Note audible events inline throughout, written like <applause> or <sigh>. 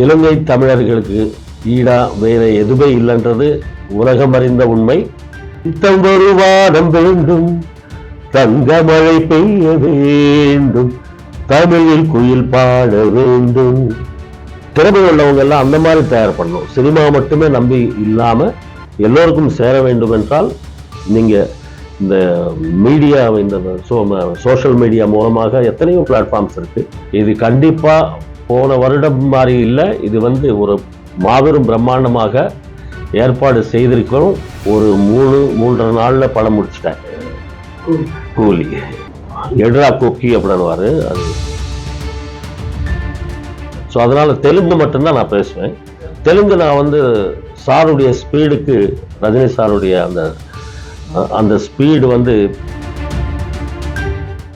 இலங்கை தமிழர்களுக்கு ஈடா வேற எதுவுமே இல்லைன்றது உலகம் அறிந்த உண்மை. இத்தம் ஒரு வானம் வேண்டும் தங்க மழை பெய்ய வேண்டும் தமிழில் குயில் பாட வேண்டும். திறமை உள்ளவங்க எல்லாம் அந்த மாதிரி தயார் பண்ணணும். சினிமா மட்டுமே நம்பி இல்லாம எல்லோருக்கும் சேர வேண்டும் என்றால் நீங்க இந்த மீடியா இந்த சோஷியல் மீடியா மூலமாக எத்தனையோ பிளாட்ஃபார்ம்ஸ் இருக்கு. இது கண்டிப்பா போன வருடம் மாதிரி இல்லை. இது வந்து ஒரு மாபெரும் பிரம்மாண்டமாக ஏற்பாடு செய்திருக்கிறோம். ஒரு மூணு மூன்றரை நாள்ல படம் முடிச்சிட்டேன். கூலி. எட்ரா கொக்கி அப்படின்னுவாரு. அது. ஸோ அதனால தெலுங்கு மட்டும்தான் நான் பேசுவேன். தெலுங்கு நான் வந்து சாருடைய ஸ்பீடுக்கு ரஜினி சாருடைய அந்த அந்த ஸ்பீடு வந்து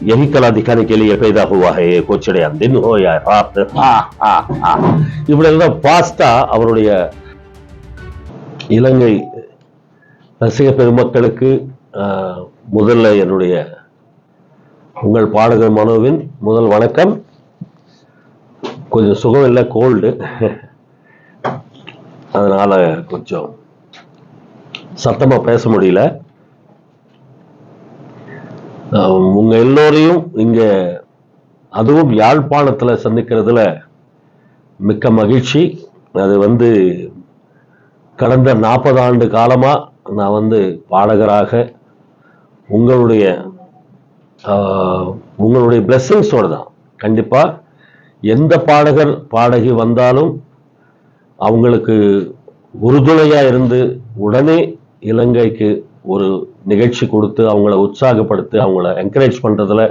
यही कला दिखाने के लिए पैदा हुआ है ये कोचड़िया दिन हो या रात ஆ, ஆ, ஆ. இப்படி எல்லாம் பாஸ்டா அவருடைய இலங்கை ரசிக பெருமக்களுக்கு ஆஹ், முதல்ல என்னுடைய உங்கள் பாடகர் மனோவின் முதல் வணக்கம் கொஞ்சம் சுகம் இல்லை கோல்டு அதனால கொஞ்சம் சத்தமா பேச முடியல ஆஹ், உங்க எல்லோரையும் இங்க அதுவும் யாழ்ப்பாணத்துல சந்திக்கிறதுல மிக்க மகிழ்ச்சி. அது வந்து கடந்த நாற்பது ஆண்டு காலமா நான் வந்து பாடகராக உங்களுடைய உங்களுடைய பிளெஸ்ஸிங்ஸோட தான். கண்டிப்பாக எந்த பாடகர் பாடகி வந்தாலும் அவங்களுக்கு உறுதுணையாக இருந்து உடனே இலங்கைக்கு ஒரு நிகழ்ச்சி கொடுத்து அவங்கள உற்சாகப்படுத்தி அவங்கள என்கரேஜ் பண்ணுறதுல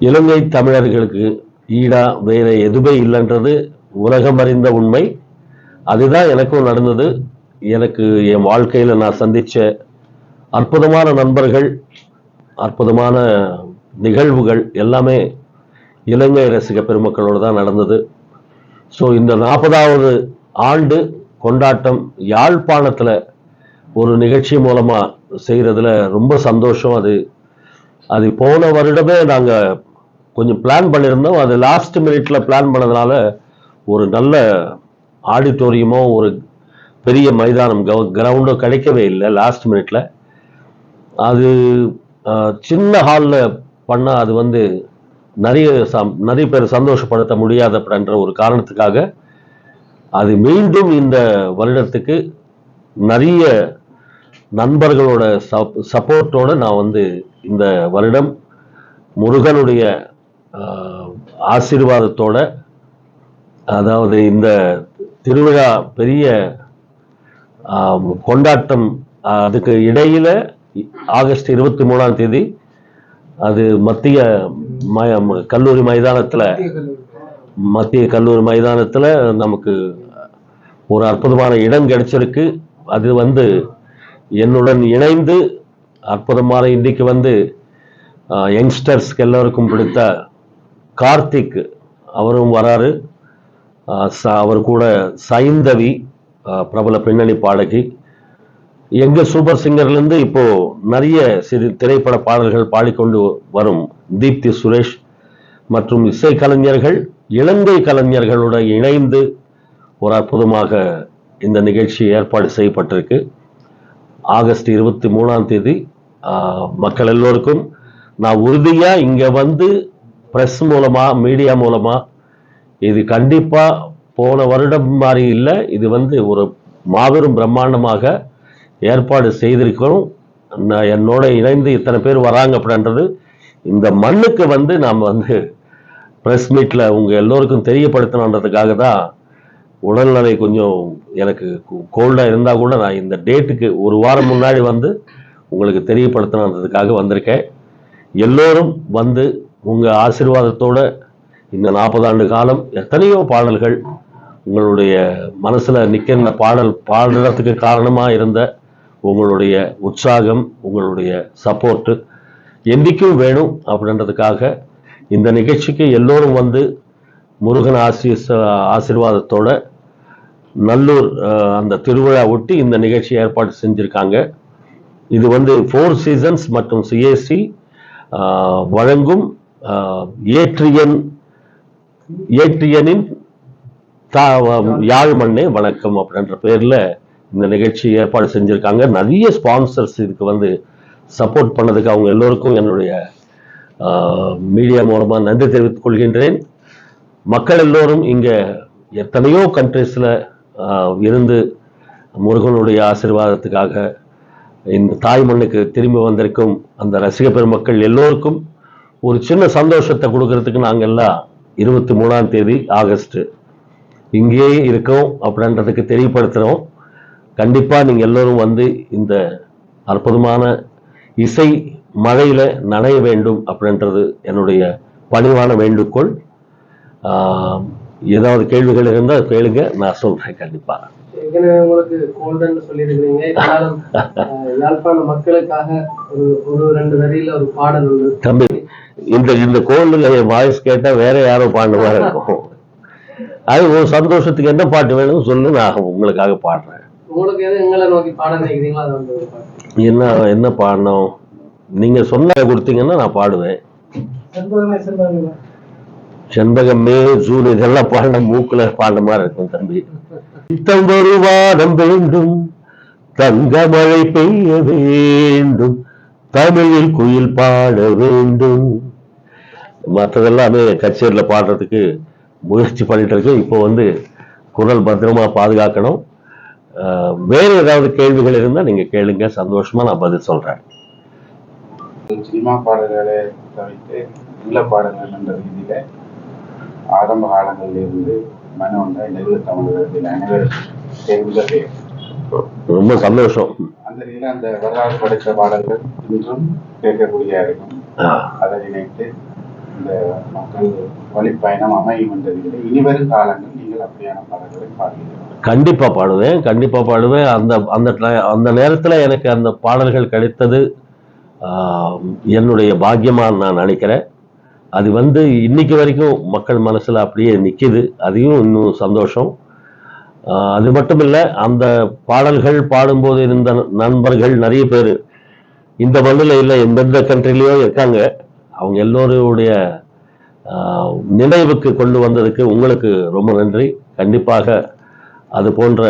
இலங்கை தமிழர்களுக்கு ஈடாக வேறு எதுவுமே இல்லைன்றது உலகம் அறிந்த உண்மை. அதுதான் எனக்கும் நடந்தது. எனக்கு என் வாழ்க்கையில் நான் சந்தித்த அற்புதமான நண்பர்கள் அற்புதமான நிகழ்வுகள் எல்லாமே இலங்கை ரசிக பெருமக்களோடு தான் நடந்தது. ஸோ இந்த நாற்பதாவது ஆண்டு கொண்டாட்டம் யாழ்ப்பாணத்தில் ஒரு நிகழ்ச்சி மூலமாக செய்கிறதுல ரொம்ப சந்தோஷம். அது அது போன வருடமே நாங்கள் கொஞ்சம் பிளான் பண்ணியிருந்தோம். அது லாஸ்ட் மினிட்ல பிளான் பண்ணதுனால ஒரு நல்ல ஆடிட்டோரியமோ ஒரு பெரிய மைதானம் கிரவுண்டோ கிடைக்கவே இல்லை லாஸ்ட் மினிட்ல அது சின்ன ஹாலில் பண்ணால் அது வந்து நிறைய சம் நிறைய பேர் சந்தோஷப்படுத்த முடியாத அப்படின்ற ஒரு காரணத்துக்காக அது மீண்டும் இந்த வருடத்துக்கு நிறைய நண்பர்களோட சப் சப்போர்ட்டோட நான் வந்து இந்த வருடம் முருகனுடைய ஆசீர்வாதத்தோட அதாவது இந்த திருவிழா பெரிய கொண்டாட்டம் அதுக்கு இடையில ஆகஸ்ட் இருபத்தி மூணாம் தேதி அது மத்திய ம- கல்லூரி மைதானத்தில் மத்திய கல்லூரி மைதானத்தில் நமக்கு ஒரு அற்புதமான இடம் கிடைச்சிருக்கு. அது வந்து என்னுடன் இணைந்து அற்புதமான இன்னைக்கு வந்து யங்ஸ்டர்ஸ்க்கு எல்லோருக்கும் பிடித்த கார்த்திக் அவரும் வராரு. ச- அவர் கூட சைந்தவி பிரபல பின்னணி பாடகி. எங்கள் சூப்பர் சிங்கர்லேருந்து இப்போது நிறைய சிறு திரைப்பட பாடல்கள் பாடிக்கொண்டு வரும் தீப்தி சுரேஷ் மற்றும் இசை கலைஞர்கள் இலங்கை கலைஞர்களுடன் இணைந்து ஒரு அற்புதமாக இந்த நிகழ்ச்சி ஏற்பாடு செய்யப்பட்டிருக்கு. ஆகஸ்ட் இருபத்தி மூணாம் தேதி மக்கள் எல்லோருக்கும் நான் உறுதியாக இங்கே வந்து ப்ரெஸ் மூலமா மீடியா மூலமாக இது கண்டிப்பாக போன வருடம் மாதிரி இல்லை இது வந்து ஒரு மாபெரும் பிரம்மாண்டமாக ஏற்பாடு செய்திருக்கிறோம். நான் என்னோட இணைந்து இத்தனை பேர் வராங்க அப்படின்றது இந்த மண்ணுக்கு வந்து நாம் வந்து ப்ரெஸ் மீட்டில் உங்கள் எல்லோருக்கும் தெரியப்படுத்தணுன்றதுக்காக தான் உடல்நிலை கொஞ்சம் எனக்கு கோல்டாக இருந்தால் கூட நான் இந்த டேட்டுக்கு ஒரு வாரம் முன்னாடி வந்து உங்களுக்கு தெரியப்படுத்தணுன்றதுக்காக வந்திருக்கேன். எல்லோரும் வந்து உங்கள் ஆசீர்வாதத்தோட இந்த நாற்பது ஆண்டு காலம் எத்தனையோ பாடல்கள் உங்களுடைய மனசில் நிற்கின்ற பாடல் பாடுறதுக்கு காரணமாக இருந்த உங்களுடைய உற்சாகம் உங்களுடைய சப்போர்ட்டு என்றைக்கும் வேணும் அப்படின்றதுக்காக இந்த நிகழ்ச்சிக்கு எல்லோரும் வந்து முருகன் ஆசீஸ் ஆசீர்வாதத்தோட நல்லூர் அந்த திருவிழா ஒட்டி இந்த நிகழ்ச்சி ஏற்பாடு செஞ்சுருக்காங்க. இது வந்து ஃபோர் சீசன்ஸ் மற்றும் சிஏசி வழங்கும் ஏற்றியன் ஏற்றியனின் தா யாழ் மண்ணே வணக்கம் அப்படின்ற பேரில் இந்த நிகழ்ச்சி ஏற்பாடு செஞ்சுருக்காங்க. நிறைய ஸ்பான்சர்ஸ் இதுக்கு வந்து சப்போர்ட் பண்ணதுக்கு அவங்க எல்லோருக்கும் என்னுடைய மீடியா மூலமாக நன்றி தெரிவித்துக் கொள்கின்றேன். மக்கள் எல்லோரும் இங்கே எத்தனையோ கண்ட்ரீஸில் இருந்து முருகனுடைய ஆசீர்வாதத்துக்காக இந்த தாய் மண்ணுக்கு திரும்பி வந்திருக்கும் அந்த ரசிக பெருமக்கள் எல்லோருக்கும் ஒரு சின்ன சந்தோஷத்தை கொடுக்கறதுக்கு நாங்கள் எல்லாம் இருபத்தி மூணாம் தேதி ஆகஸ்ட்டு இங்கேயே இருக்கோம் அப்படின்றதுக்கு தெரியப்படுத்துகிறோம் கண்டிப்பாக நீங்கள் எல்லோரும் வந்து இந்த அற்புதமான இசை மழையில் நனைய வேண்டும் அப்படின்றது என்னுடைய பணிவான வேண்டுகோள். ஏதாவது கேள்விகள் இருந்தால் கேளுங்க நான் சொல்கிறேன் கண்டிப்பாக ஏற்கனவே உங்களுக்கு கோல்டன் சொல்லியிருக்கிறீங்க. இருந்தாலும் அஹ், யாழ்ப்பாண மக்களுக்காக ஒரு ஒரு ரெண்டு வரியில ஒரு பாடல் ஒன்று தம்பி இந்த இந்த கோல்டுல வாய்ஸ் கேட்டா வேற யாரோ பாடுற மாதிரி இருக்கும் அது ஒரு சந்தோஷத்துக்கு என்ன பாட்டு வேணும்னு சொல்லு நான் உங்களுக்காக பாடுறேன். உங்களுக்கு எது எங்களை நோக்கி பாட நினைக்கிறீங்களோ அதை வந்து ஒரு பாட்டு என்ன என்ன பாடணும்? நீங்க சொன்ன கொடுத்தீங்கன்னா நான் பாடுவேன். செண்பகமே செண்பகமே ஜூன் இதெல்லாம் பாடின மூக்குல பாடின மாதிரி இருக்கும் தம்பி. நித்தம் ஒரு வேண்டும். தங்க மழை பெய்ய வேண்டும். தமிழில் குயில் பாட வேண்டும். மற்றதெல்லாமே கச்சேரியில் பாடுறதுக்கு முயற்சி பண்ணிட்டு இருக்கேன். இப்போ வந்து குரல் பத்திரமா பாதுகாக்கணும். வேறு ஏதாவது கேள்விகள் இருந்தால் நீங்கள் கேளுங்க. சந்தோஷமா நான் பதில் சொல்றேன். சினிமா பாடல்களை தவிர்த்து நல்ல பாடல்கள் என்ற ரீதியில் ஆரம்ப காலங்களில் இருந்து மனம் ஒன்றை நெருங்க தமிழகத்தில் அனைவரும் செய்யும். ரொம்ப சந்தோஷம். அந்த ரீதியில் அந்த வரலாறு படைத்த பாடல்கள் இன்றும் கேட்கக்கூடிய இருக்கும். அதை நினைத்து இந்த மக்கள் வழிப்பயணம் அமையும் என்ற ரீதியில் இனிவரும் காலங்கள் நீங்கள் அப்படியான பாடல்களை பாடுகிறீர்கள் கண்டிப்பா பாடுவேன் கண்டிப்பா பாடுவேன். அந்த அந்த அந்த நேரத்துல எனக்கு அந்த பாடல்கள் கிடைத்தது என்னுடைய பாக்கியமா நான் நினைக்கிறேன். அது வந்து இன்னைக்கு வரைக்கும் மக்கள் மனசில் அப்படியே நிற்கிது அதையும் இன்னும் சந்தோஷம். அது மட்டும் இல்லை அந்த பாடல்கள் பாடும்போது இருந்த நண்பர்கள் நிறைய பேர் இந்த மண்ணில் இல்லை எந்தெந்த கண்ட்ரிலையோ இருக்காங்க. அவங்க எல்லோருடைய நினைவுக்கு கொண்டு வந்ததுக்கு உங்களுக்கு ரொம்ப நன்றி. கண்டிப்பாக அது போன்ற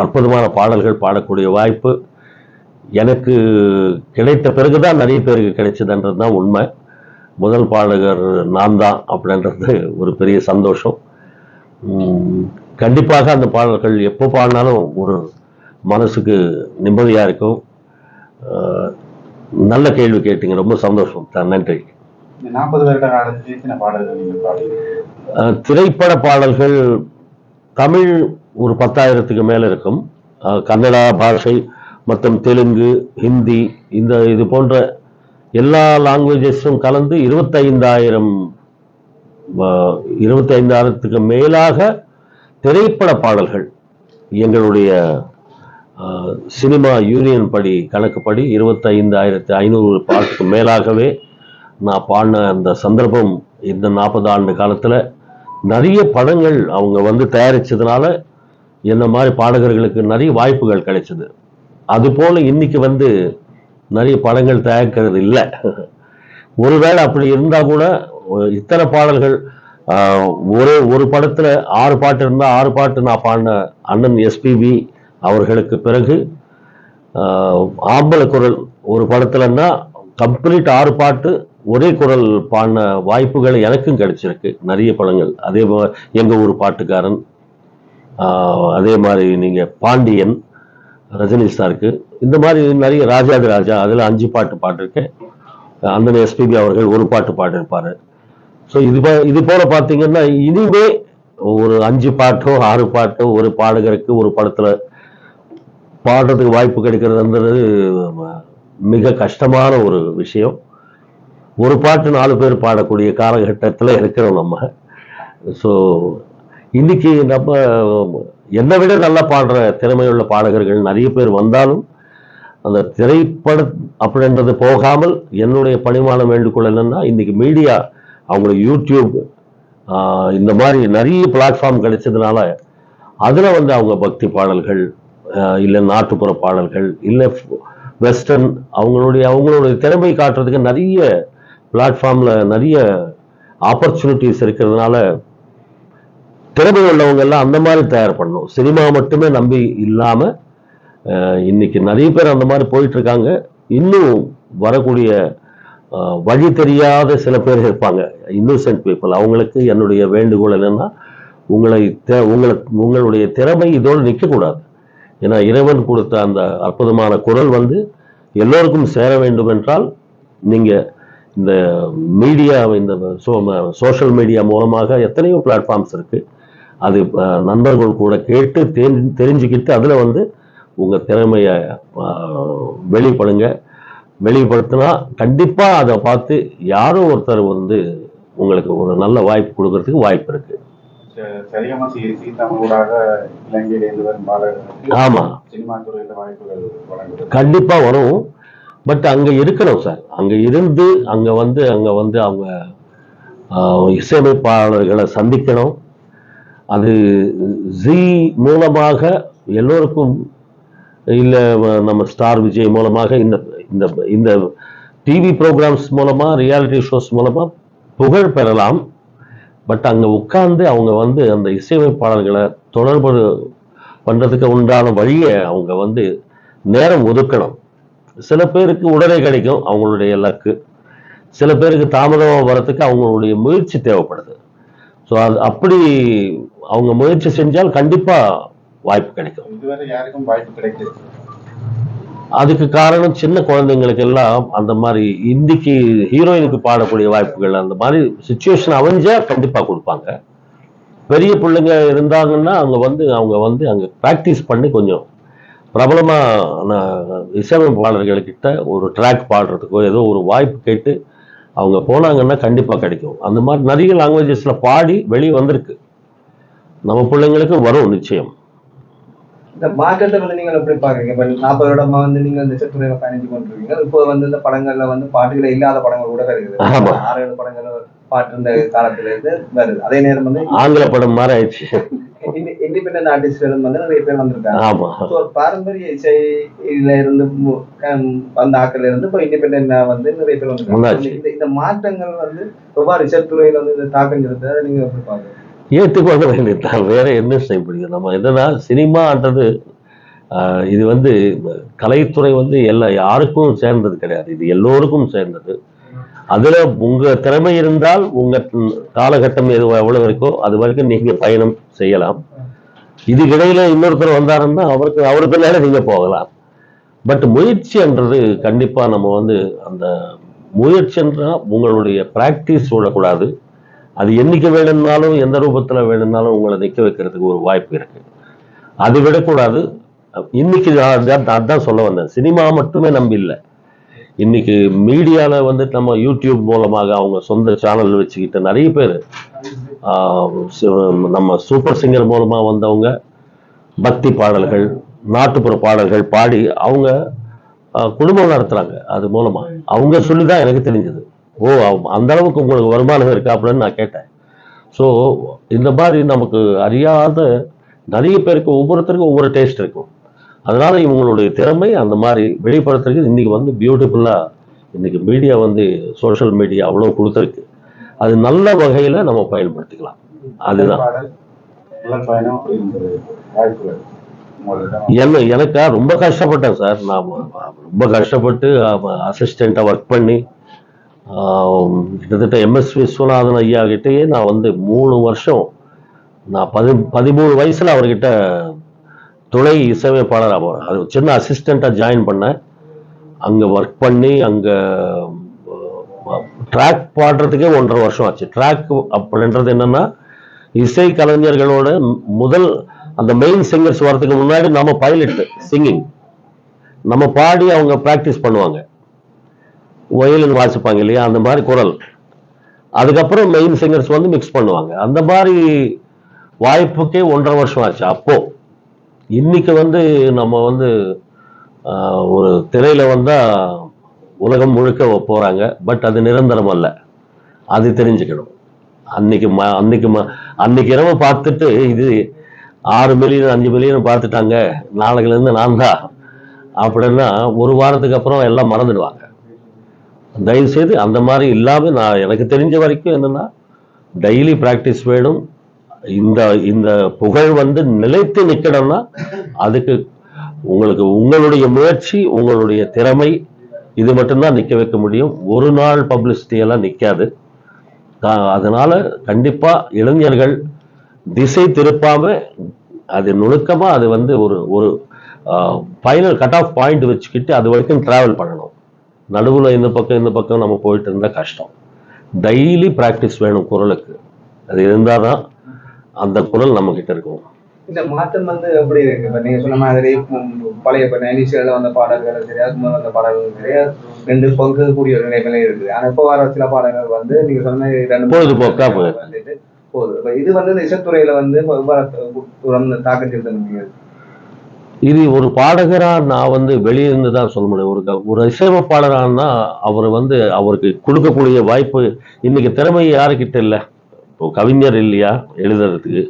அற்புதமான பாடல்கள் பாடக்கூடிய வாய்ப்பு எனக்கு கிடைத்த பிறகுதான் நிறைய பேருக்கு கிடைச்சதுன்றது தான் உண்மை. முதல் பாடகர் நான் தான் அப்படின்றது ஒரு பெரிய சந்தோஷம். கண்டிப்பாக அந்த பாடல்கள் எப்போ பாடினாலும் ஒரு மனசுக்கு நிம்மதியாக இருக்கும். நல்ல கேள்வி கேட்டீங்க. ரொம்ப சந்தோஷம். நன்றி. நாற்பது வருட காலத்தில் திரைப்பட பாடல்கள் தமிழ் ஒரு பத்தாயிரத்துக்கு மேல இருக்கும். கன்னடா பாஷை மற்றும் தெலுங்கு ஹிந்தி இந்த இது போன்ற எல்லா லாங்குவேஜஸும் கலந்து இருபத்தைந்தாயிரம் இருபத்தைந்தாயிரத்துக்கு மேலாக திரைப்பட பாடல்கள். எங்களுடைய சினிமா யூனியன் படி கணக்குப்படி இருபத்தைந்தாயிரத்து ஐநூறு பாட்டுக்கு மேலாகவே நான் பாடின அந்த சந்தர்ப்பம் இந்த நாற்பது ஆண்டு காலத்தில் நிறைய படங்கள் அவங்க வந்து தயாரித்ததுனால என்ன மாதிரி பாடகர்களுக்கு நிறைய வாய்ப்புகள் கிடைச்சது. அதுபோல் இன்னைக்கு வந்து நிறைய படங்கள் தயாரிக்கிறது இல்லை. ஒருவேளை அப்படி இருந்தால் கூட இத்தனை பாடல்கள் ஒரே ஒரு ஒரு படத்தில் ஆறு பாட்டு இருந்தால் ஆறு பாட்டு நான் பாடின அண்ணன் எஸ்பிபி அவர்களுக்கு பிறகு ஆம்பளை குரல் ஒரு படத்துலன்னா கம்ப்ளீட் ஆறு பாட்டு ஒரே குரல் பாடின வாய்ப்புகள் எனக்கும் கிடைச்சிருக்கு. நிறைய படங்கள். அதே மாதிரி எங்கள் ஊர் பாட்டுக்காரன் அதே மாதிரி நீங்கள் பாண்டியன் ரஜினி சாருக்கு. இந்த மாதிரி நிறைய ராஜாதி ராஜா அதில் அஞ்சு பாட்டு பாட்டிருக்கேன் அந்த எஸ்பிபி அவர்கள் ஒரு பாட்டு பாடிருப்பார். ஸோ இது போ- இது போல பார்த்தீங்கன்னா இனிமே ஒரு அஞ்சு பாட்டோ ஆறு பாட்டோ ஒரு பாடகருக்கு ஒரு படத்தில் பாடுறதுக்கு வாய்ப்பு கிடைக்கிறதுன்றது மிக கஷ்டமான ஒரு விஷயம். ஒரு பாட்டு நாலு பேர் பாடக்கூடிய காலகட்டத்தில் இருக்கிறோம் நம்ம. ஸோ இன்னைக்கு நம்ம என்னை விட நல்லா பாடுற திறமையுள்ள பாடகர்கள் நிறைய பேர் வந்தாலும் அந்த திரைப்பட அப்படின்றது போகாமல் என்னுடைய பணிமான வேண்டுகோள் என்னென்னா இன்னைக்கு மீடியா அவங்களுக்கு யூடியூப் இந்த மாதிரி நிறைய பிளாட்ஃபார்ம் கிடைச்சதுனால அதில் வந்து அவங்க பக்தி பாடல்கள் இல்லை நாட்டுப்புற பாடல்கள் இல்லை வெஸ்டர்ன் அவங்களுடைய அவங்களுடைய திறமை காட்டுறதுக்கு நிறைய பிளாட்ஃபார்மில் நிறைய ஆப்பர்ச்சுனிட்டிஸ் இருக்கிறதுனால திறமை உள்ளவங்க எல்லாம் அந்த மாதிரி தயார் பண்ணணும். சினிமா மட்டுமே நம்பி இல்லாமல் இன்னைக்கு நிறைய பேர் அந்த மாதிரி போயிட்டு இருக்காங்க. இன்னும் வரக்கூடிய வழி தெரியாத சில பேர் இருப்பாங்க. இன்னோசென்ட் பீப்புள் அவங்களுக்கு என்னுடைய வேண்டுகோள் என்னன்னா உங்களை உங்களை உங்களுடைய திறமை இதோடு நிற்கக்கூடாது. ஏன்னா இறைவன் கொடுத்த அந்த அற்புதமான குரல் வந்து எல்லோருக்கும் சேர வேண்டும் என்றால் நீங்கள் இந்த மீடியா இந்த சோஷியல் மீடியா மூலமாக எத்தனையோ பிளாட்ஃபார்ம்ஸ் இருக்குது அது நண்பர்கள் கூட கேட்டு தெரிஞ்சு தெரிஞ்சுக்கிட்டு அதுல வந்து உங்க திறமையை வெளிப்படுங்க. வெளிப்படுத்தினா கண்டிப்பா அதை பார்த்து யாரோ ஒருத்தர் வந்து உங்களுக்கு ஒரு நல்ல வாய்ப்பு கொடுக்கறதுக்கு வாய்ப்பு இருக்கு. ஆமா. கண்டிப்பா வரும். பட் அங்க இருக்கணும் சார். அங்க இருந்து அங்க வந்து அங்க வந்து அவங்க இசையமைப்பாளர்களை சந்திக்கணும். அது ஜி மூலமாக எல்லோருக்கும் இல்லை நம்ம ஸ்டார் விஜய் மூலமாக இந்த இந்த இந்த டிவி ப்ரோக்ராம்ஸ் மூலமாக ரியாலிட்டி ஷோஸ் மூலமாக புகழ் பெறலாம். பட் அங்கே உட்கார்ந்து அவங்க வந்து அந்த இசையமைப்பாளர்களை தொடர்பு பண்ணுறதுக்கு உண்டான வழியை அவங்க வந்து நேரம் ஒதுக்கணும். சில பேருக்கு உடனே கிடைக்கும் அவங்களுடைய லக்கு. சில பேருக்கு தாமதமாக வரத்துக்கு அவங்களுடைய முயற்சி தேவைப்படுது. ஸோ அது அப்படி அவங்க முயற்சி செஞ்சால் கண்டிப்பா வாய்ப்பு கிடைக்கும். இதுவரை யாருக்கும் வாய்ப்பு கிடைக்கிறது அதுக்கு காரணம் சின்ன குழந்தைங்களுக்கு எல்லாம் அந்த மாதிரி இன்னைக்கு ஹீரோயினுக்கு பாடக்கூடிய வாய்ப்புகள் அந்த மாதிரி சுச்சுவேஷன் அமைஞ்சா கண்டிப்பா கொடுப்பாங்க. பெரிய பிள்ளைங்க இருந்தாங்கன்னா அவங்க வந்து அவங்க வந்து அங்க ப்ராக்டிஸ் பண்ணி கொஞ்சம் பிரபலமான இசையமைப்பாளர்கள்கிட்ட ஒரு ட்ராக் பாடுறதுக்கோ ஏதோ ஒரு வாய்ப்பு கேட்டு அவங்க போனாங்கன்னா கண்டிப்பா கிடைக்கும். அந்த மாதிரி நிறைய லாங்குவேஜஸ்ல பாடி வெளியே வந்திருக்கு. நம்ம பிள்ளைங்களுக்கு வரும் நிச்சயம். இந்த மாற்றத்தை வந்து நீங்கள் எப்படி பாக்குறீங்க இப்ப நாற்பது வருடமா வந்து நீங்க இந்த சிறுத்துறையில பயணிச்சு கொண்டிருக்கீங்க. இப்போ வந்து இந்த படங்கள்ல வந்து பாட்டுகளே இல்லாத படங்கள் கூட ஆமா. ஆறு ஏழு படங்கள் பாட்டு இருந்த காலத்துல இருந்து வருது. அதே நேரம் வந்து ஆங்கில படம் மாதிரி ஆயிடுச்சு இண்டிபெண்டன்ட் ஆர்டிஸ்ட்களும் வந்து நிறைய பேர் வந்திருக்காங்க. பாரம்பரிய இசையில இருந்து வந்த ஆட்கள் இருந்து இப்போ இண்டிபெண்டா வந்து நிறைய பேர் வந்திருக்காங்க. இந்த இந்த மாற்றங்கள் வந்து எவ்வாறு இசைத்துறையில வந்து இந்த தாக்கம் செலுத்துறதை நீங்க எப்படி பாக்குறீங்க ஏற்றுக்கொள்ள வேண்டியதுதான். வேற என்ன செய்ய முடியும் நம்ம என்னன்னா சினிமான்றது இது வந்து கலைத்துறை வந்து எல்லா யாருக்கும் சேர்ந்தது கிடையாது. இது எல்லோருக்கும் சேர்ந்தது. அதுல உங்க திறமை இருந்தால் உங்கள் காலகட்டம் எது எவ்வளவு இருக்கோ அது வரைக்கும் நீங்க பயணம் செய்யலாம். இது இடையில இன்னொருத்தர் வந்தாருன்னா அவருக்கு அவருக்கு நேரம் நீங்க போகலாம். பட் முயற்சின்றது கண்டிப்பா நம்ம வந்து அந்த முயற்சின்றா உங்களுடைய பிராக்டிஸ் விடக்கூடாது அது என்னைக்கு வேணும்னாலும் எந்த ரூபத்தில் வேணும்னாலும் உங்களை நிற்க வைக்கிறதுக்கு ஒரு வாய்ப்பு இருக்கு. அது விடக்கூடாது. இன்னைக்கு நான் அதான் சொல்ல வந்தேன். சினிமா மட்டுமே நம்பி இல்லை இன்னைக்கு மீடியால வந்து நம்ம யூடியூப் மூலமாக அவங்க சொந்த சேனல் வச்சுக்கிட்டு நிறைய பேர் நம்ம சூப்பர் சிங்கர் மூலமா வந்தவங்க பக்தி பாடல்கள் நாட்டுப்புற பாடல்கள் பாடி அவங்க குடும்பம் நடத்துறாங்க அது மூலமா. அவங்க சொல்லி தான் எனக்கு தெரிஞ்சது. ஓ அந்த அளவுக்கு உங்களுக்கு வருமானம் இருக்கா அப்படின்னு நான் கேட்டேன். ஸோ இந்த மாதிரி நமக்கு அறியாத நிறைய பேருக்கு ஒவ்வொருத்தருக்கும் ஒவ்வொரு டேஸ்ட் இருக்கும். அதனால் இவங்களுடைய திறமை அந்த மாதிரி வெளிப்படுத்துறதுக்கு இன்றைக்கி வந்து பியூட்டிஃபுல்லாக இன்றைக்கி மீடியா வந்து சோஷியல் மீடியா அவ்வளோ கொடுத்துருக்கு. அது நல்ல வகையில் நம்ம பயன்படுத்திக்கலாம். அதுதான். என்ன எனக்கா ரொம்ப கஷ்டப்பட்டேன் சார். நான் ரொம்ப கஷ்டப்பட்டு அசிஸ்டண்ட்டாக ஒர்க் பண்ணி கிட்டத்தட்ட எம்எஸ் விஸ்வநாதன் ஐயா கிட்டேயே நான் வந்து மூணு வருஷம் நான் பதி பதிமூணு வயசில் அவர்கிட்ட துணை இசையமைப்பாளராக போகிறேன் அது சின்ன அசிஸ்டண்ட்டாக ஜாயின் பண்ணேன் அங்கே ஒர்க் பண்ணி அங்கே ட்ராக் பாடுறதுக்கே ஒன்றரை வருஷம் ஆச்சு. ட்ராக் அப்படின்றது என்னன்னா இசை கலைஞர்களோட முதல் அந்த மெயின் சிங்கர்ஸ் வரதுக்கு முன்னாடி நம்ம பைலட் சிங்கிங் நம்ம பாடி அவங்க ப்ராக்டிஸ் பண்ணுவாங்க. வயலின் வாசிப்பாங்க இல்லையா? அந்த மாதிரி குரல். அதுக்கப்புறம் மெயின் சிங்கர்ஸ் வந்து மிக்ஸ் பண்ணுவாங்க. அந்த மாதிரி வாய்ப்புக்கே ஒன்றரை வருஷம் ஆச்சு. அப்போது இன்னைக்கு வந்து நம்ம வந்து ஒரு திரையில வந்தா உலகம் முழுக்க போறாங்க. பட் அது நிரந்தரம் அல்ல. அது தெரிஞ்சுக்கணும். அன்னைக்கு ம அன்னைக்கு ம அன்னைக்கு இரவு பார்த்துட்டு இது ஆறு மில்லியன் அஞ்சு மில்லியன் பார்த்துட்டாங்க. நாளைக்குல இருந்து நான் தான். அப்படின்னா ஒரு வாரத்துக்கு அப்புறம் எல்லாம் மறந்துடுவாங்க. தயவு செய்து அந்த மாதிரி இல்லாம நான் எனக்கு தெரிஞ்ச வரைக்கும் என்னன்னா டெய்லி ப்ராக்டிஸ் வேணும். இந்த இந்த புகழ் வந்து நிலைத்து நிக்கணும்னா அதுக்கு உங்களுக்கு உங்களுடைய முயற்சி உங்களுடைய திறமை இது மட்டும்தான் நிக்க வைக்க முடியும். ஒரு நாள் பப்ளிசிட்டி எல்லாம் நிக்காது. அதனால கண்டிப்பா இளைஞர்கள் திசை திருப்பாம அது நுணுக்கமா அது வந்து ஒரு ஒரு ஃபைனல் கட் ஆஃப் பாயிண்ட் வச்சுக்கிட்டு அது வரைக்கும் டிராவல் பண்ணணும். நடுவில் இந்த பக்கம் இந்த பக்கம் நம்ம போயிட்டு இருந்தால் கஷ்டம். டெய்லி ப்ராக்டிஸ் வேணும் குரலுக்கு. அது இருந்தால் தான் அந்த குரல் நம்ம கிட்ட இருக்கும். இந்த மாற்றம் வந்து எப்படி இருக்கு? இப்ப நீங்க சொன்ன மாதிரி பழைய இப்ப நைன்டிஸ்ல வந்த பாடல்கள் சரியா சும்மா வந்த பாடல்கள் சரியா ரெண்டு பங்கு கூடிய ஒரு நிலைமையில இருக்குது ஆனா இப்போ வர சில பாடல்கள் வந்து நீங்க சொன்ன ரெண்டு பொழுதுபோக்கா. வந்துட்டு போகுது. இப்ப இது வந்து இந்த இசைத்துறையில வந்து தாக்கம் செலுத்த முடியாது இது ஒரு பாடகரா நான் வந்து வெளியே இருந்து தான் சொல்ல முடியும். ஒரு ஒரு இசையமைப்பாளரானா அவர் வந்து அவருக்கு கொடுக்கக்கூடிய வாய்ப்பு இன்னைக்கு திறமை யாருக்கிட்ட இல்லை. இப்போ கவிஞர் இல்லையா? எழுதுறதுக்கு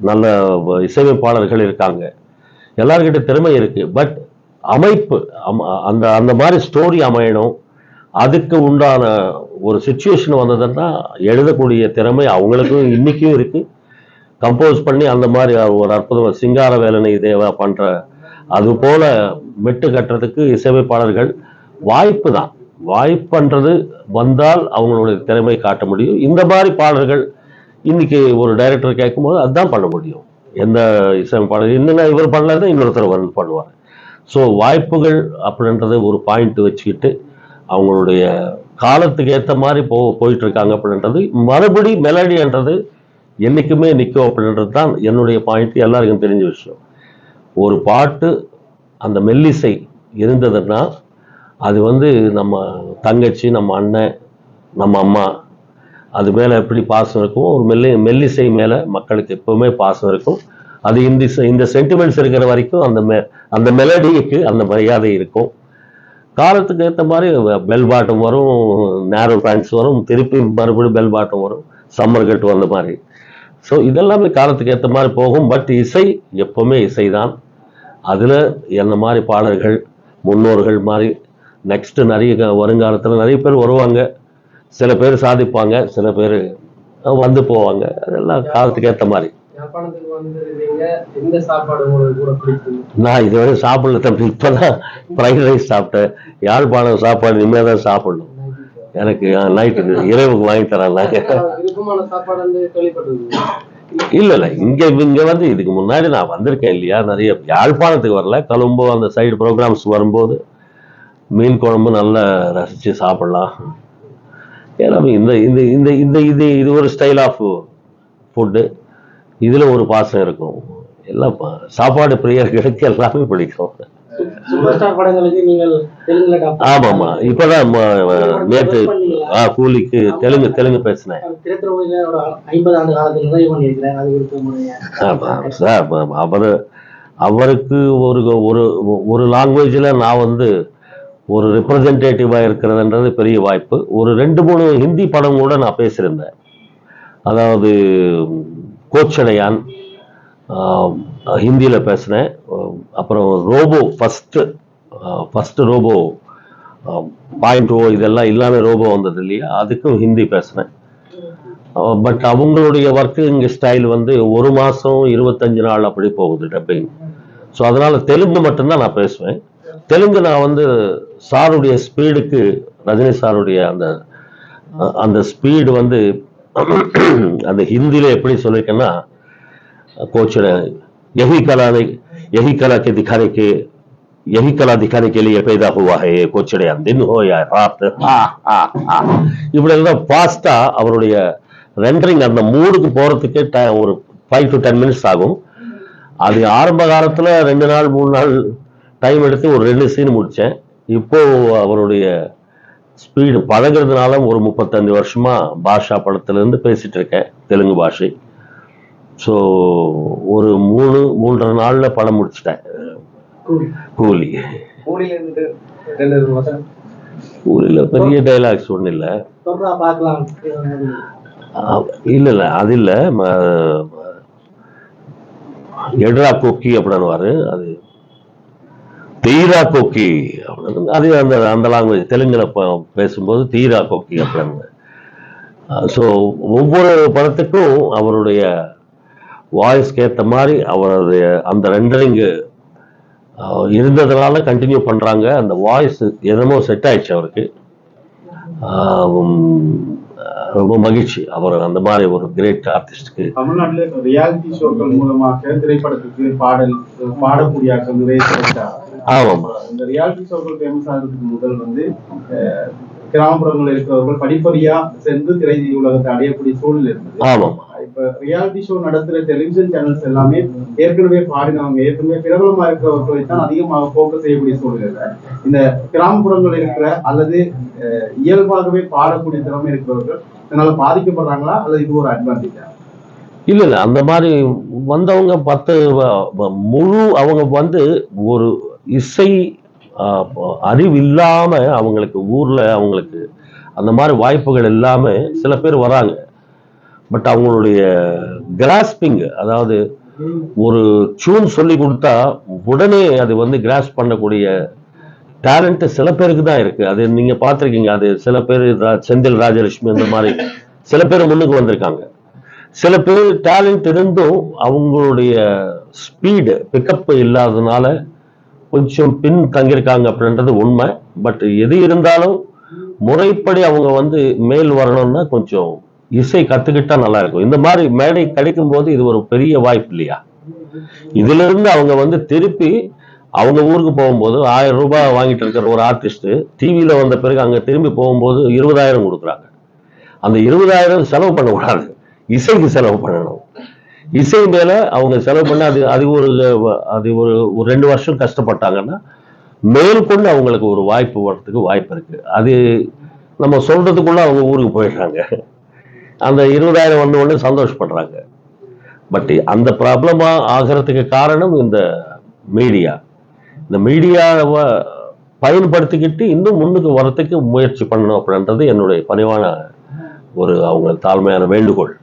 நல்ல இசையமைப்பாளர்கள் இருக்காங்க. எல்லார்கிட்ட திறமை இருக்கு. பட் அமைப்பு அந்த அந்த மாதிரி ஸ்டோரி அமையணும். அதுக்கு உண்டான ஒரு சுச்சுவேஷன் வந்ததுன்னா எழுதக்கூடிய திறமை அவங்களுக்கும் <laughs> இன்னைக்கும் இருக்கு. கம்போஸ் பண்ணி அந்த மாதிரி ஒரு அற்புதம் சிங்கார வேலனை தேவா பண்ற அது போல மெட்டு கட்டுறதுக்கு இசையமைப்பாளர்கள் வாய்ப்பு தான். வாய்ப்புன்றது வந்தால் அவங்களுடைய திறமை காட்ட முடியும். இந்த மாதிரி பாடல்கள் இன்றைக்கி ஒரு டைரக்டர் கேட்கும்போது அதுதான் பண்ண முடியும். எந்த இசையமைப்பாளர் என்னென்ன இவர் பண்ணலன்னா இன்னொருத்தர் வந்து பண்ணுவார். ஸோ வாய்ப்புகள் அப்படின்றத ஒரு பாயிண்ட் வச்சுக்கிட்டு அவங்களுடைய காலத்துக்கு ஏற்ற மாதிரி போ போயிட்டு இருக்காங்க அப்படின்றது மறுபடி மெலடின்றது என்னைக்குமே நிற்கும் அப்படின்றது தான் என்னுடைய பாயிண்ட் எல்லாருக்கும் தெரிஞ்ச விஷயம். ஒரு பாட்டு அந்த மெல்லிசை இருந்ததுன்னா அது வந்து நம்ம தங்கச்சி நம்ம அண்ணன் நம்ம அம்மா அது மேலே எப்படி பாசம் இருக்கும் ஒரு மெல்லி மெல்லிசை மேலே மக்களுக்கு எப்பவுமே பாசம் இருக்கும். அது இந்த செ- இந்த சென்டிமெண்ட்ஸ் இருக்கிற வரைக்கும் அந்த மெ அந்த மெலடிக்கு அந்த மரியாதை இருக்கும். காலத்துக்கு ஏற்ற மாதிரி பெல் பாட்டம் வரும் நேரோ பேண்ட்ஸ் வரும் திருப்பி மறுபடியும் பெல் பாட்டம் வரும் சம்மர் கட்டு வந்த மாதிரி. ஸோ இதெல்லாமே காலத்துக்கு ஏற்ற மாதிரி போகும். பட் இசை எப்போவுமே இசை தான் அதில் என்ன மாதிரி பாடல்கள் முன்னோர்கள் மாதிரி நெக்ஸ்ட்டு நிறைய க- வருங்காலத்தில் நிறைய பேர் வருவாங்க. சில பேர் சாதிப்பாங்க சில பேர் வந்து போவாங்க. அதெல்லாம் காலத்துக்கு ஏற்ற மாதிரி. நான் இதுவரை சாப்பிடல தம்பி இப்போதான் ஃப்ரைட் ரைஸ் சாப்பிட்டேன். யாழ்ப்பாணம் சாப்பாடு இனிமேல் தான் சாப்பிடணும். எனக்கு நைட்டு இரவுக்கு வாங்கி தராங்க இல்ல இல்ல இங்க இங்க வந்து இதுக்கு முன்னாடி நான் வந்திருக்கேன் இல்லையா நிறைய யாழ்ப்பாணத்துக்கு வரல. கொழும்பு அந்த சைடு ப்ரோக்ராம்ஸ் வரும்போது மீன் குழம்பு நல்லா ரசிச்சு சாப்பிடலாம். ஏன்னா இந்த இந்த இந்த இந்த இது இது ஒரு ஸ்டைல் ஆஃப் ஃபுட்டு இதுல ஒரு பாசம் இருக்கும். எல்லாம் சாப்பாடு பிரியர்களுக்கு எல்லாமே பிடிக்கும். ஆமாமா இப்பதான் நேத்து ஆ, கூலிக்கு தெலுங்கு தெலுங்கு பேசினேன். அவர் அவருக்கு ஒரு ஒரு ஒரு லாங்குவேஜில் நான் வந்து ஒரு ரெப்ரசன்டேட்டிவாக இருக்கிறதுன்றது பெரிய வாய்ப்பு. ஒரு ரெண்டு மூணு ஹிந்தி படம் கூட நான் பேசியிருந்தேன். அதாவது கோச்சடையான் ஹிந்தியில் பேசினேன். அப்புறம் robot first first robot point o இதெல்லாம் இல்லாமல் ரோபோ வந்தது இல்லையா? அதுக்கும் ஹிந்தி பேசினேன். பட் அவங்களுடைய ஒர்க்கிங் ஸ்டைல் வந்து ஒரு மாதம் இருபத்தஞ்சு நாள் அப்படி போகுது டப்பிங் ஸோ அதனால் தெலுங்கு மட்டும்தான் நான் பேசுவேன். தெலுங்கு நான் வந்து சாருடைய ஸ்பீடுக்கு ரஜினி சாருடைய அந்த அ- அந்த ஸ்பீடு வந்து அந்த ஹிந்தியில் எப்படி சொல்லியிருக்கேன்னா कोच यही कला ने यही कला के दिखाने के यही कला दिखाने के लिए पैदा हुआ है ये कोचड़े दिन हो या रात ஆ, ஆ, ஆ. இப்படி எல்லாம் ஃபாஸ்டா அவருடைய ரெண்டரிங் அந்த மூடுக்கு போறதுக்கு ti- ஒரு ஃபைவ் டு டென் மினிட்ஸ் ஆகும் அது ஆரம்ப காலத்துல ரெண்டு நாள் மூணு நாள் டைம் எடுத்து ஒரு ரெண்டு சீன் முடிச்சேன். இப்போ அவருடைய ஸ்பீடு பழகுறதுனால ஒரு முப்பத்தஞ்சு வருஷமா பாஷா படத்துல இருந்து பேசிட்டு இருக்கேன் தெலுங்கு பாஷை. ஸோ ஒரு மூணு மூன்றரை நாள்ல படம் முடிச்சிட்டேன். கூலி. கூலியில பெரிய டைலாக்ஸ் ஒன்றும் இல்லை. இல்லை இல்லை அது இல்லை. எட்ரா கொக்கி அப்படின்னுவாரு. அது தீரா கொக்கி அப்படின்னு அது அந்த அந்த லாங்குவேஜ் தெலுங்குல பேசும்போது தீரா கொக்கி அப்படின்னு. ஸோ ஒவ்வொரு படத்துக்கும் அவருடைய வாய்ஸ்க்கு ஏற்ற மாதிரி அவரது அந்த ரெண்டரிங்கு இருந்ததுனால கண்டினியூ பண்ணுறாங்க அந்த வாய்ஸ் எதமோ செட் ஆயிடுச்சு அவருக்கு. ரொம்ப மகிழ்ச்சி. அவர் அந்த மாதிரி ஒரு கிரேட் ஆர்டிஸ்டுக்கு தமிழ்நாட்டிலே ரியாலிட்டி ஷோக்கள் மூலமாக திரைப்படத்துக்கு பாடல் பாடக்கூடிய ஆட்கள் நிறைய ஆமாம் இந்த ரியாலிட்டி ஷோக்கள் ஃபேமஸ் ஆகிறதுக்கு முதல் வந்து கிராமப்புறங்களில் இருக்கிறவர்கள் படிப்படியா சென்று திரை உலகத்தை அடையக்கூடிய சூழல் இருந்தது. ஆமாம் இப்ப ரியாலிட்டி ஷோ நடத்துற டெலிவிஷன் சேனல்ஸ் எல்லாமே ஏற்கனவே பாடினவங்க ஏற்கனவே பிரபலமா இருக்கிறவர்களை தான் அதிகமாக போக்கஸ் செய்யக்கூடிய சூழ்நிலை இந்த கிராமப்புறங்கள் இருக்கிற அல்லது இயல்பாகவே பாடக்கூடிய திறமை இருக்கிறவர்கள் இதனால பாதிக்கப்படுறாங்களா? அல்லது இது ஒரு அட்வான்டேஜா இல்லை இல்லை. அந்த மாதிரி வந்தவங்க பத்து முழு அவங்க வந்து ஒரு இசை ஆஹ், அறிவு இல்லாம அவங்களுக்கு ஊர்ல அவங்களுக்கு அந்த மாதிரி வாய்ப்புகள் எல்லாமே சில பேர் வராங்க. பட் அவங்களுடைய கிராஸ்பிங் அதாவது ஒரு டியூன் சொல்லி கொடுத்தா உடனே அது வந்து கிராஸ் பண்ணக்கூடிய டேலண்ட் சில பேருக்கு தான் இருக்கு. அது நீங்க பார்த்துருக்கீங்க அது சில பேர் செந்தில் ராஜலட்சுமி அந்த மாதிரி சில பேர் முன்னுக்கு வந்திருக்காங்க. சில பேர் டேலண்ட் இருந்தும் அவங்களுடைய ஸ்பீடு பிக்கப் இல்லாததுனால கொஞ்சம் பின் தங்கியிருக்காங்க அப்படின்றது உண்மை. பட் எது இருந்தாலும் முறைப்படி அவங்க வந்து மேல் வரணும்னா கொஞ்சம் இசை கத்துக்கிட்டா நல்லா இருக்கும். இந்த மாதிரி மேடை கிடைக்கும் போது இது ஒரு பெரிய வாய்ப்பு இல்லையா? இதுல இருந்து அவங்க வந்து திருப்பி அவங்க ஊருக்கு போகும்போது ஆயிரம் ரூபாய் வாங்கிட்டு இருக்கிற ஒரு ஆர்டிஸ்ட் டிவியில வந்த பிறகு அங்க திரும்பி போகும்போது இருபதாயிரம் கொடுக்குறாங்க. அந்த இருபதாயிரம் செலவு பண்ணக்கூடாது. இசைக்கு செலவு பண்ணணும். இசை மேல அவங்க செலவு பண்ண அது அது ஒரு அது ஒரு ஒரு ரெண்டு வருஷம் கஷ்டப்பட்டாங்கன்னா மேற்கொண்டு அவங்களுக்கு ஒரு வாய்ப்பு வர்றதுக்கு வாய்ப்பு இருக்கு. அது நம்ம சொல்றதுக்குள்ள அவங்க ஊருக்கு போயிடுறாங்க. அந்த இருபதாயிரம் வந்த உடனே சந்தோஷப்படுறாங்க. பட் அந்த ப்ராப்ளமாக ஆகிறதுக்கு காரணம் இந்த மீடியா இந்த மீடியாவை பயன்படுத்திக்கிட்டு இன்னும் முன்னுக்கு வரத்துக்கு முயற்சி பண்ணணும் அப்படின்றது என்னுடைய பணிவான ஒரு அவங்க தாழ்மையான வேண்டுகோள்.